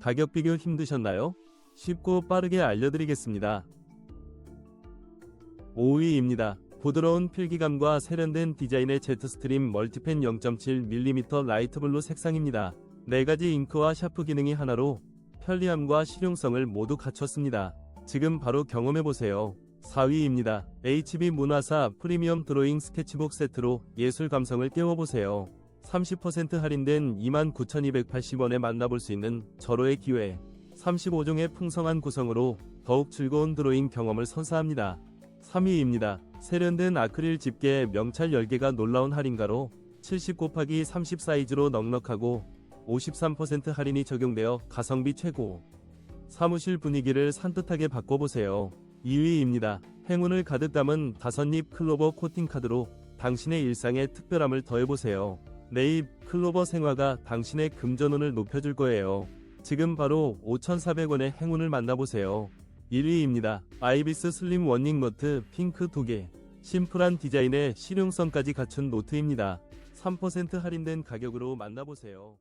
가격 비교 힘드셨나요? 쉽고 빠르게 알려드리겠습니다. 5위입니다. 부드러운 필기감과 세련된 디자인의 제트스트림 멀티펜 0.7mm 라이트 블루 색상입니다. 4가지 잉크와 샤프 기능이 하나로 편리함과 실용성을 모두 갖췄습니다. 지금 바로 경험해보세요. 4위입니다. HB 문화사 프리미엄 드로잉 스케치북 세트로 예술 감성을 깨워보세요. 30% 할인된 29,280원에 만나볼 수 있는 절호의 기회. 35종의 풍성한 구성으로 더욱 즐거운 드로잉 경험을 선사합니다. 3위입니다. 세련된 아크릴 집게 명찰 10개가 놀라운 할인가로 70 곱하기 30 사이즈로 넉넉하고 53% 할인이 적용되어 가성비 최고. 사무실 분위기를 산뜻하게 바꿔보세요. 2위입니다. 행운을 가득 담은 다섯잎 클로버 코팅 카드로 당신의 일상에 특별함을 더해보세요. 네잎 클로버 생화가 당신의 금전운을 높여줄 거예요. 지금 바로 5,400원의 행운을 만나보세요. 1위입니다. 아이비스 슬림 원닝 노트 핑크 2개. 심플한 디자인에 실용성까지 갖춘 노트입니다. 3% 할인된 가격으로 만나보세요.